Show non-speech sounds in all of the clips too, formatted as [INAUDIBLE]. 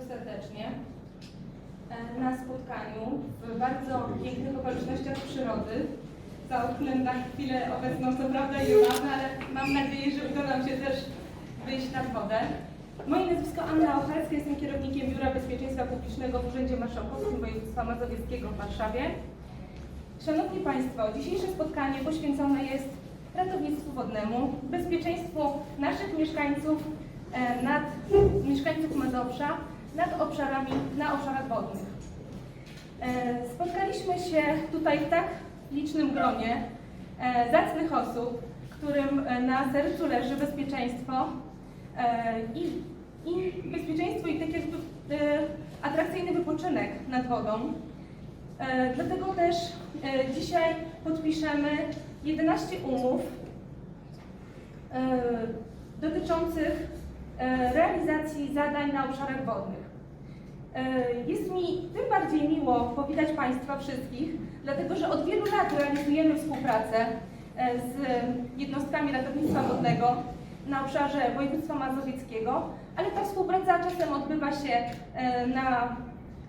bardzo serdecznie e, na spotkaniu w bardzo pięknych okolicznościach przyrody. Za oknem na chwilę obecną co prawda mamy, ale mam nadzieję, że uda nam się też wyjść nad wodę. Moje nazwisko Anna Ochalska, jestem kierownikiem Biura Bezpieczeństwa Publicznego w Urzędzie Marszałkowskim Województwa Mazowieckiego w Warszawie. Szanowni Państwo, dzisiejsze spotkanie poświęcone jest ratownictwu wodnemu, bezpieczeństwu naszych mieszkańców, e, nad, mieszkańców Mazowsza nad obszarami, na obszarach wodnych. E, Spotkaliśmy się tutaj w tak licznym gronie e, zacnych osób, którym e, na sercu leży bezpieczeństwo i, i bezpieczeństwo i tak jakby atrakcyjny wypoczynek nad wodą. Dlatego też dzisiaj podpiszemy 11 umów dotyczących realizacji zadań na obszarach wodnych. E, Jest mi tym bardziej miło powitać Państwa wszystkich, dlatego że od wielu lat realizujemy współpracę e, z jednostkami ratownictwa wodnego na obszarze województwa mazowieckiego, ale ta współpraca czasem odbywa się e, na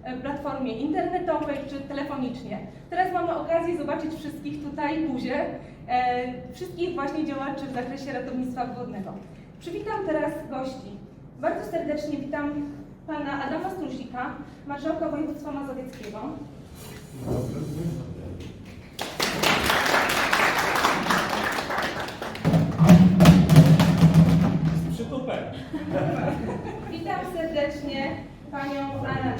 e, platformie internetowej czy telefonicznie. Teraz mamy okazję zobaczyć wszystkich tutaj buzie, e, wszystkich właśnie działaczy w zakresie ratownictwa wodnego. Przywitam teraz gości. Bardzo serdecznie witam pana Adama Strusika, marszałka województwa mazowieckiego. Witam serdecznie panią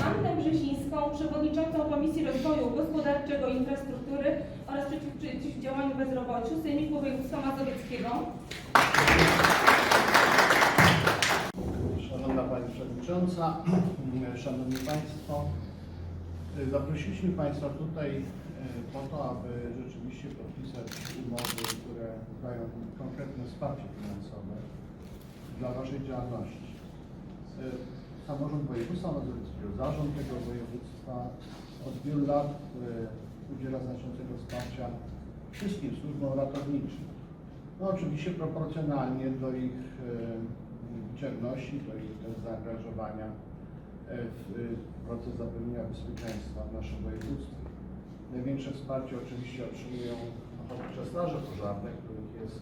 Annę Brzesińską, przewodniczącą Komisji Rozwoju Gospodarczego i Infrastruktury oraz przeciw, przeciwdziałaniu bezrobociu Sejmiku Województwa Mazowieckiego. Szanowna Pani Przewodnicząca, [CLEARS THROAT] Szanowni Państwo, zaprosiliśmy Państwa tutaj e, po to, aby rzeczywiście podpisać umowy, które dają konkretne wsparcie finansowe dla Waszej działalności. E, Samorząd Województwa Mazowieckiego, Zarząd tego województwa od wielu lat udziela znaczącego wsparcia wszystkim służbom ratowniczym. No oczywiście proporcjonalnie do ich liczebności, do ich też zaangażowania e, w e, proces zapewnienia bezpieczeństwa w naszym województwie. Największe wsparcie oczywiście otrzymują ochotnicze straże pożarne, których jest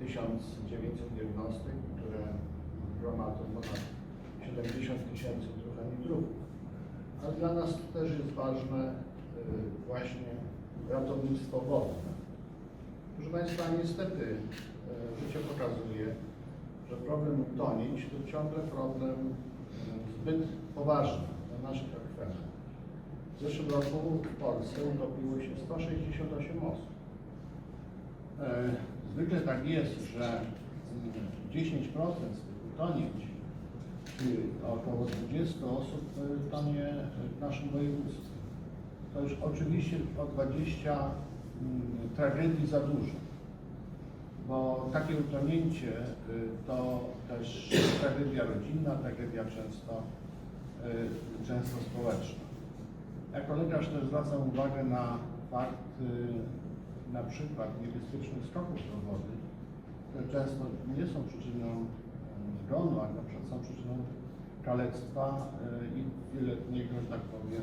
1900 jednostek, które gromadzą ponad 70 tysięcy trochę litrów. Ale dla nas też jest ważne e, właśnie ratownictwo wodne. Proszę Państwa, niestety życie pokazuje, że problem utonięć to ciągle problem e, zbyt poważny dla naszych akwenów. W zeszłym roku w Polsce utopiło się 168 osób. E, Zwykle tak jest, że mm, 10% z tych utonięć, czyli około 20 osób e, tonie w naszym województwie. To już oczywiście o 20 mm, tragedii za dużo bo takie utonięcie y, to też tragedia rodzinna, tragedia często, y, często społeczna. Jako lekarz też zwracam uwagę na fakt y, na przykład niebezpiecznych skoków do wody, które często nie są przyczyną zgonu, ale na przykład są przyczyną kalectwa i wieloletniego, że tak powiem,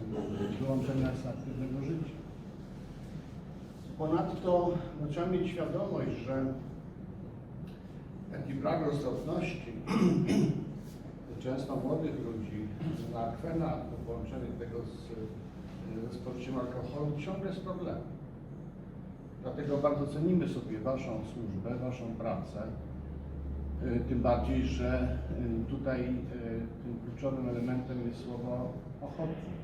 wyłączenia z aktywnego życia. Ponadto no, trzeba mieć świadomość, że taki brak roztropności [CLEARS THROAT] często młodych ludzi na akwenach, połączenie tego z, ze spożyciem alkoholu ciągle jest problemem. Dlatego bardzo cenimy sobie Waszą służbę, Waszą pracę. Y, Tym bardziej, że y, tutaj y, tym kluczowym elementem jest słowo ochotnik.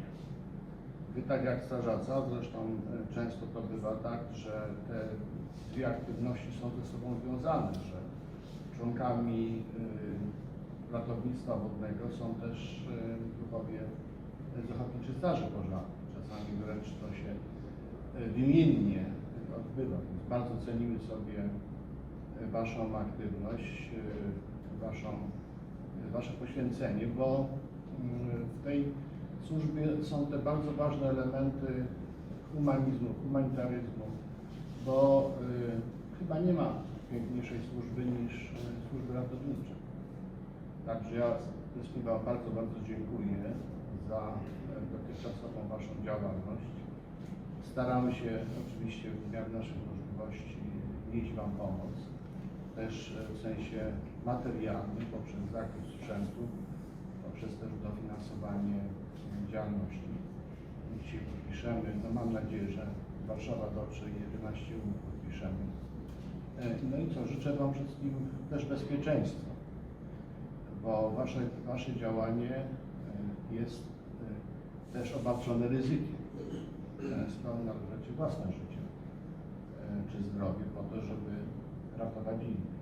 Wy tak jak strażaca, zresztą często to bywa tak, że te dwie aktywności są ze sobą związane, że członkami y, ratownictwa wodnego są też y, druhowie z ochotniczych straży pożarnych. Czasami wręcz to się y, wymiennie odbywa. Więc bardzo cenimy sobie y, Waszą aktywność, y, Waszą, y, Wasze poświęcenie, bo y, w tej służbie są te bardzo ważne elementy humanizmu, humanitaryzmu, bo y, chyba nie ma piękniejszej służby niż y, służby ratownicze. Także ja wszystkim Wam bardzo, bardzo dziękuję za e, dotychczasową Waszą działalność. Staramy się oczywiście w miarę naszych możliwości nieść Wam pomoc, też e, w sensie materialnym, poprzez zakup sprzętu, poprzez też dofinansowanie e, działalności. Dzisiaj podpiszemy, no mam nadzieję, że Warszawa dotrze i 11 umów podpiszemy. E, No i co, życzę Wam wszystkim też bezpieczeństwa, bo Wasze, wasze działanie e, jest e, też obarczone ryzykiem. Często narażacie własne życie czy zdrowie po to, żeby ratować innych.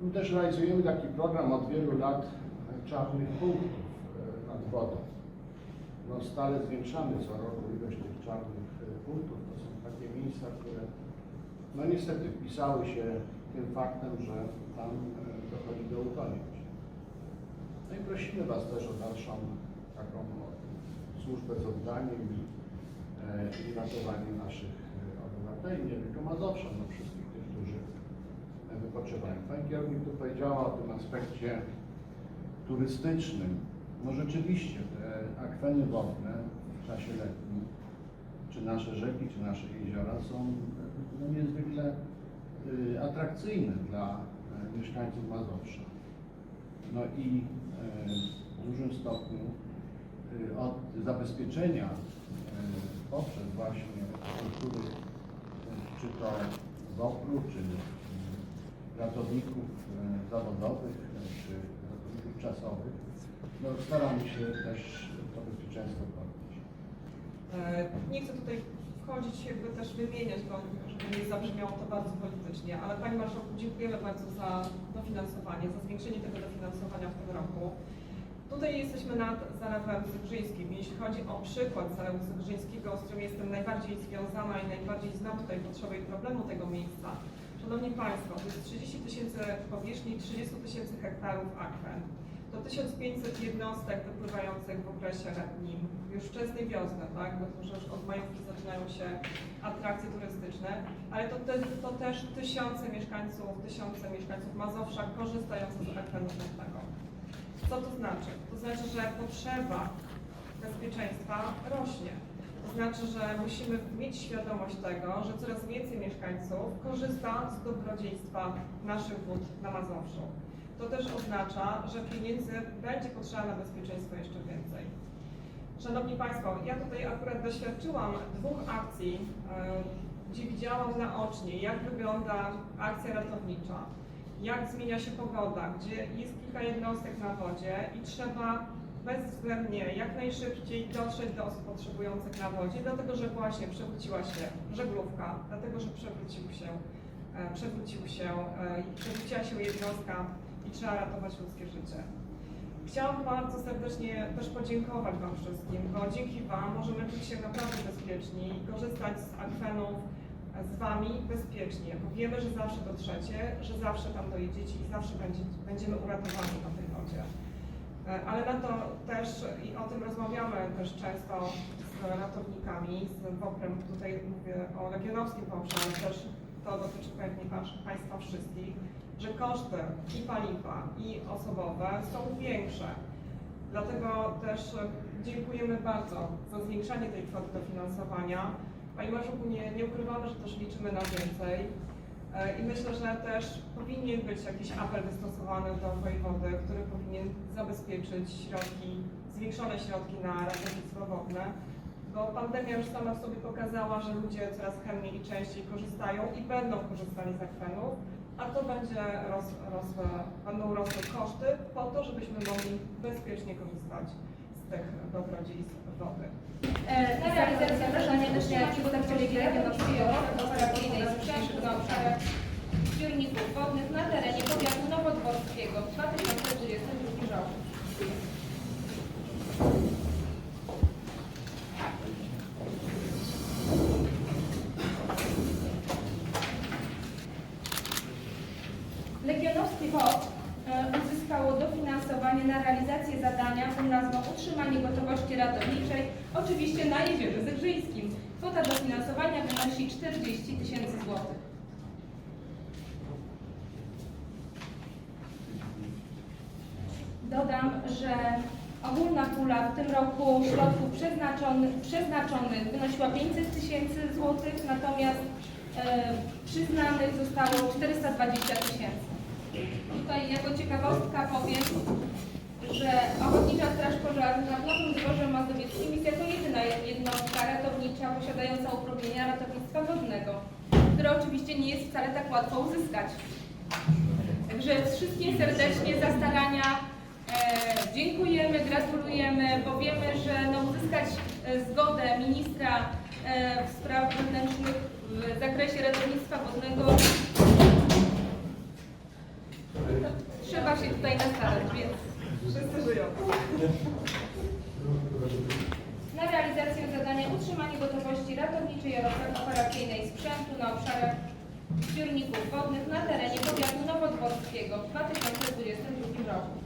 Tu też realizujemy taki program od wielu lat czarnych punktów nad wodą. No, stale zwiększamy co roku ilość tych czarnych punktów. To są takie miejsca, które no niestety wpisały się tym faktem, że tam e, dochodzi do utonięć. No i prosimy Was też o dalszą taką o, służbę z oddaniem i, e, i ratowanie naszych e, obywateli, nie tylko Mazowsza, no wszystkich tych, którzy e, wypoczywają. Pani kierownik tu powiedziała o tym aspekcie turystycznym. No rzeczywiście te akweny wodne w czasie letnim, czy nasze rzeki, czy nasze jeziora są no, niezwykle y, atrakcyjne dla e, mieszkańców Mazowsza. No i e, w dużym stopniu y, od zabezpieczenia e, poprzez właśnie struktury, czy to WOPR-u, czy ratowników zawodowych, czy ratowników czasowych, no staramy się też to bezpieczeństwo Nie chcę tutaj wchodzić, jakby też wymieniać, bo żeby nie zabrzmiało to bardzo politycznie, ale Panie Marszałku, dziękujemy bardzo za dofinansowanie, za zwiększenie tego dofinansowania w tym roku. Tutaj jesteśmy nad Zalewem Zegrzyńskim. Jeśli chodzi o przykład Zalewu Zegrzyńskiego, z którym jestem najbardziej związana i najbardziej znam tutaj potrzeby i problemu tego miejsca, Szanowni Państwo, to jest 30 tysięcy powierzchni, 30 tysięcy hektarów akwen. To 1500 jednostek wypływających w okresie letnim, już wczesnej wiosny, tak? Bo już od majówki zaczynają się atrakcje turystyczne, ale to, te, to też tysiące mieszkańców, tysiące mieszkańców Mazowsza korzystających z akwenu wodnego. Co to znaczy? To znaczy, że potrzeba bezpieczeństwa rośnie. To znaczy, że musimy mieć świadomość tego, że coraz więcej mieszkańców korzysta z dobrodziejstwa naszych wód na Mazowszu. To też oznacza, że pieniędzy będzie potrzeba na bezpieczeństwo jeszcze więcej. Szanowni Państwo, ja tutaj akurat doświadczyłam dwóch akcji, e, gdzie widziałam naocznie, jak wygląda akcja ratownicza, jak zmienia się pogoda, gdzie jest kilka jednostek na wodzie i trzeba bezwzględnie jak najszybciej dotrzeć do osób potrzebujących na wodzie, dlatego że właśnie przewróciła się żeglówka, dlatego że przewrócił się, e, przewrócił się, e, przewróciła się jednostka i trzeba ratować ludzkie życie. Chciałam bardzo serdecznie też podziękować Wam wszystkim, bo dzięki Wam możemy czuć się naprawdę bezpieczni i korzystać z akwenów z Wami bezpiecznie, bo wiemy, że zawsze dotrzecie, że zawsze tam dojedziecie i zawsze będzie, będziemy uratowani na tej wodzie. E, Ale na to też, i o tym rozmawiamy też często z ratownikami, z WOPR-em, tutaj mówię o Legionowskim WOPR-ze, ale też to dotyczy pewnie Państwa wszystkich, że koszty i paliwa, i osobowe są większe. Dlatego też dziękujemy bardzo za zwiększanie tej kwoty dofinansowania. Panie Marszałku, nie, nie ukrywamy, że też liczymy na więcej. E, I myślę, że też powinien być jakiś apel wystosowany do wojewody, który powinien zabezpieczyć środki, zwiększone środki na ratownictwo wodne, bo pandemia już sama w sobie pokazała, że ludzie coraz chętniej i częściej korzystają i będą korzystali z akwenów, a to będzie ros, rosłe, będą rosły koszty po to, żebyśmy mogli bezpiecznie korzystać z tych dobrodziejstw wody. E, Na realizację zadania wyszła przedstawicieli regionalnego operacyjnej sprzętu na obszarach zbiorników wodnych na terenie powiatu nowodworskiego w 2022 roku. Legionowski WOT e, uzyskało dofinansowanie na realizację zadania pod nazwą Utrzymanie gotowości ratowniczej, oczywiście na Jeziorze Zegrzyńskim. Kwota dofinansowania wynosi 40 tysięcy złotych. Dodam, że ogólna pula w tym roku środków przeznaczony, przeznaczonych wynosiła 500 tysięcy złotych, natomiast e, przyznanych zostało 420 tysięcy. Tutaj jako ciekawostka powiem, że Ochotnicza Straż Pożarna w Nowym Dworze Mazowieckim jest jako jedyna jednostka ratownicza posiadająca uprawnienia ratownictwa wodnego, które oczywiście nie jest wcale tak łatwo uzyskać. Także wszystkim serdecznie za starania e, dziękujemy, gratulujemy, bo wiemy, że no, uzyskać e, zgodę ministra e, w spraw wewnętrznych w zakresie ratownictwa wodnego trzeba się tutaj nastarać, więc Wszyscy żyją. na realizację zadania utrzymanie gotowości ratowniczej oraz operacyjnej sprzętu na obszarach zbiorników wodnych na terenie powiatu nowodworskiego w 2020